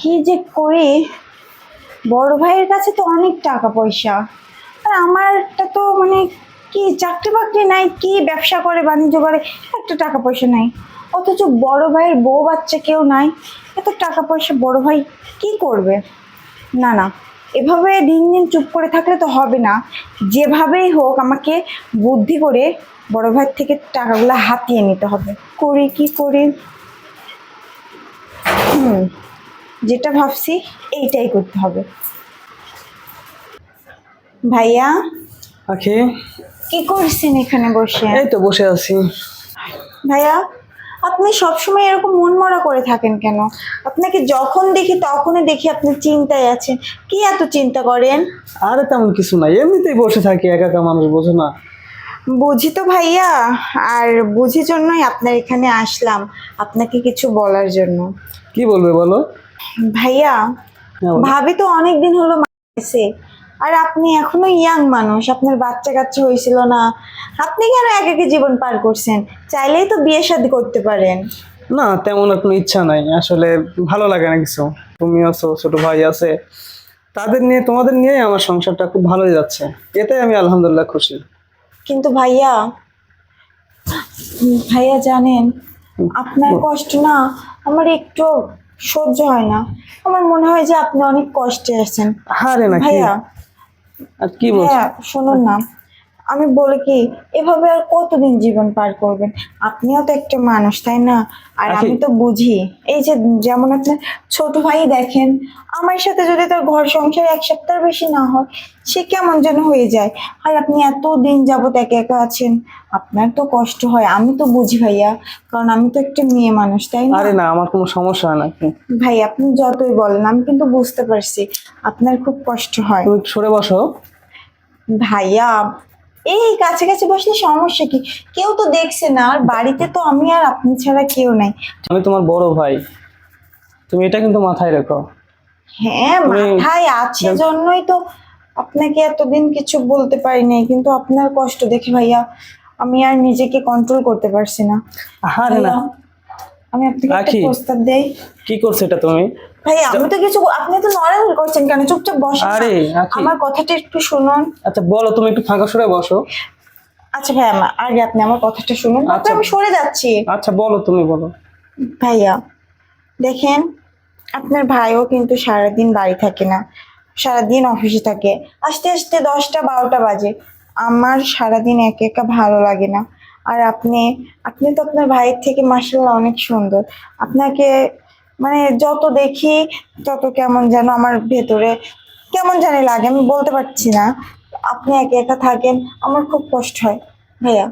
কি যে করি? বড় ভাইয়ের কাছে তো অনেক টাকা পয়সা। আর আমারটা তো মানে কি চাকরি বাকরি নাই, কি ব্যবসা করে, বাণিজ্য করে, একটা টাকা পয়সা নাই। অথচ বড় ভাইয়ের বউ বাচ্চা কেউ নাই, এত টাকা পয়সা বড় ভাই কি করবে? না না, এভাবে দিন দিন চুপ করে থাকলে তো হবে না। যেভাবেই হোক আমাকে বুদ্ধি করে বড় ভাইয়ের থেকে টাকাগুলো হাতিয়ে নিতে হবে। করি কি করি? হুম। যেটা ভাবছি এইটাই করতে হবে। ভাইয়া আখি। কি করছেন এখানে বসে? এই তো বসে আছি। ভাইয়া আপনি সবসময় এরকম মনমরা করে থাকেন কেন? আপনাকে যখন দেখি তখনই দেখি আপনি চিন্তায় আছেন। কি এত চিন্তা করেন? আরে তেমন কিছু নাই এমনিতেই বসে থাকি একা একা মানুষ বোঝো না। বুঝি তো ভাইয়া আর বুঝি জন্যই আপনার এখানে আসলাম আপনাকে কিছু বলার জন্য। কি বলবে বলো? ভাইয়া হ্যাঁ, ভাবি তো অনেকদিন হলো মারা আর আপনি এখনও ইয়াং মানুষ আপনার বাচ্চা কাচ্চা হয়েছিল না। আপনি কেন এক একে জীবন পার করছেন? চাইলেই তো বিয়ে শাদী করতে পারেন। না তেমন কোনো ইচ্ছা নাই। আসলে ভালো লাগে না কিছু। তুমি আছো ছোট ভাই আছে। তাদের নিয়ে তোমাদের নিয়েই আমার সংসারটা খুব ভালোই যাচ্ছে। এতে আমি আলহামদুলিল্লাহ খুশি। কিন্তু ভাইয়া ভাইয়া জানেন আপনার কষ্ট না আমার একটু সহ্য হয় না। আমার মনে হয় যে আপনি অনেক কষ্টে আছেন। হ্যাঁ না কি ভাইয়া। আর কি বলছো? হ্যাঁ শুনুন না। আমি বলি কি এভাবে আর কতদিন জীবন পার করবেন? আপনিও তো একটা মানুষ তাই না? আর আমি তো বুঝি। এই যে যেমন আপনার ছোট ভাই দেখেন আমার সাথে যদি তার ঘর সংসার এক সপ্তাহ বেশি না হয় সে কেমন যেন হয়ে যায়। আর আপনি এত দিন যাবত একা একা আছেন আপনার তো কষ্ট হয়। আমি তো বুঝি ভাইয়া কারণ আমি তো একটা মেয়ে মানুষ তাই না? আরে না আমার কোনো সমস্যা হয় না ভাই আপনি যতই বলেন আমি কিন্তু বুঝতে পারছি আপনার খুব কষ্ট হয়। সরে বসো। ভাইয়া এই কাছে কাছে বসলে সমস্যা কি? কেউ তো দেখছে না আর বাড়িতে তো আমি আর আপনি ছাড়া কেউ নাই। আমি তোমার বড় ভাই। তুমি এটা কিন্তু মাথায় রেখো। হ্যাঁ মাথায় আছে জন্যই তো আপনাকে এতদিন কিছু বলতে পারি নাই কিন্তু আপনার কষ্ট দেখে ভাইয়া আমি আর নিজেকে কন্ট্রোল করতে পারছি না। আরে না। আমি আপনাকে একটা আখি। প্রস্তাব দেই। কি করছ এটা তুমি? আমি তো কিছু আপনি তো নড়াচড় করছেন কেন? চুপচাপ বসেন না। আরে, আখি। আমার কথাটা একটু শুনুন। আচ্ছা বলো তুমি একটু ফাঁকা সরে বসো। আচ্ছা আমা- আগে আপনি আমার কথাটা শুনুন তারপরে আচ্ছা। আমি সরে যাচ্ছি। আচ্ছা বলো তুমি বলো। ভাইয়া দেখেন আপনার ভাইও কিন্তু সারাদিন বাড়ি থাকে না। সারাদিন অফিসে থাকে। আস্তে আস্তে দশটা বারোটা বাজে। আমার সারাদিন একা একা ভালো লাগে না। আর আপনি আপনি তো আপনার ভাইয়ের থেকে মাসাল্লাহ অনেক সুন্দর। আপনাকে মানে যত দেখি তত কেমন যেন আমার ভেতরে কেমন জানি লাগে আমি বলতে পারছি না। আপনি একা একা থাকেন আমার খুব কষ্ট হয়। ভাইয়া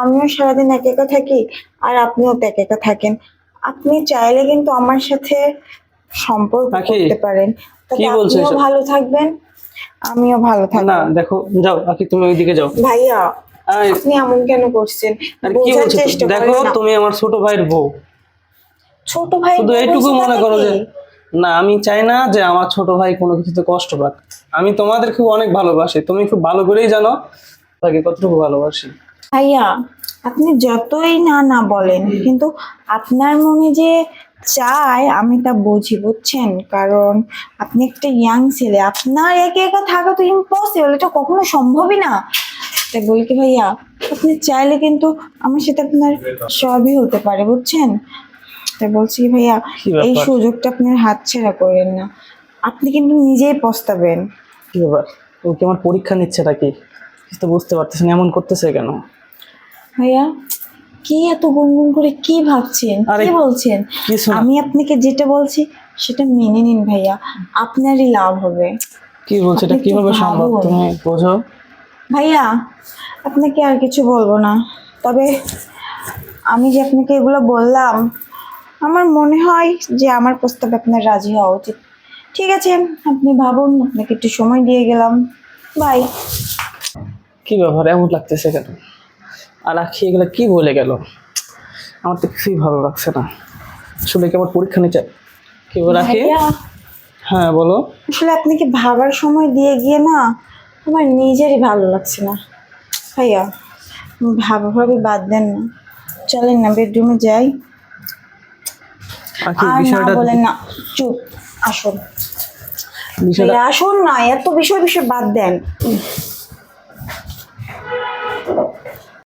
আমিও সারাদিন একা একা থাকি আর আপনিও তো একা একা থাকেন। আপনি চাইলে কিন্তু আমার সাথে সম্পর্ক করতে পারেন। আপনিও ভালো থাকবেন আমিও ভালো না দেখো যাও আকি তুমি ওইদিকে যাও। ভাইয়া আপনি এমন কেন করছেন? বোঝার চেষ্টা দেখো তুমি আমার ছোট ভাইয়ের বউ। ছোট ভাই শুধু এইটুকু মনে করো যে না আমি চাই না যে আমার ছোট ভাই কোনো কিছুতে কষ্ট পাক। আমি তোমাদের খুব অনেক ভালোবাসি। তুমি খুব ভালো করেই জানো তাকে কতটুকু ভালোবাসি। ভাইয়া আপনি যতই না না বলেন কিন্তু আপনার মনে যে চাই আমি তা বুঝি বুঝছেন? কারণ আপনি একটা ইয়াং ছেলে। আপনার একা একা থাকা তো ইম্পসিবল এটা কখনো সম্ভবই না। তাই বলি কি ভাইয়া আপনি চাইলে কিন্তু আমার সাথে আপনার সবই হতে পারে বুঝছেন? তাই বলছি কি ভাইয়া এই সুযোগটা আপনার হাতছাড়া করেন না। আপনি কিন্তু নিজেই পস্তাবেন। কি ব্যাপার? ও কি আমার পরীক্ষা নিচ্ছে নাকি? কিছু তো বুঝতে পারতেছি না এমন করতেছে কেন? ভাইয়া কি এত গুনগুন করে কি ভাবছেন? কি বলছেন? আমি আপনাকে যেটা বলছি সেটা মেনে নিন ভাইয়া। আপনারই লাভ হবে। কি বলছো? এটা কীভাবে সম্ভব? তুমি বোঝো। ভাইয়া আপনাকে আর কিছু বলব না। তবে আমি যে আপনাকে এগুলো বললাম আমার মনে হয় যে আমার প্রস্তাবে আপনার রাজি হওয়া উচিত। ঠিক আছে আপনি ভাবুন আপনাকে একটু সময় দিয়ে গেলাম। বাই। কি ব্যাপার এমন লাগতেছে কেন? আর আখি এগুলো কি বলে গেল? আমার তো কিছুই ভালো লাগছে না। আসলে কি আমার পরীক্ষা নিচ্ছে কি রাখি হ্যাঁ বলো। আসলে আপনাকে ভাবার সময় দিয়ে গিয়ে না আমার নিজেরই ভালো লাগছে না। ভাইয়া ভাবা ভাবি বাদ দেন না। চলেন না বেডরুমে যাই। আখি আর না বলেন না চুপ আসুন। আসুন না এত বিষয় বিষয় বাদ দেন।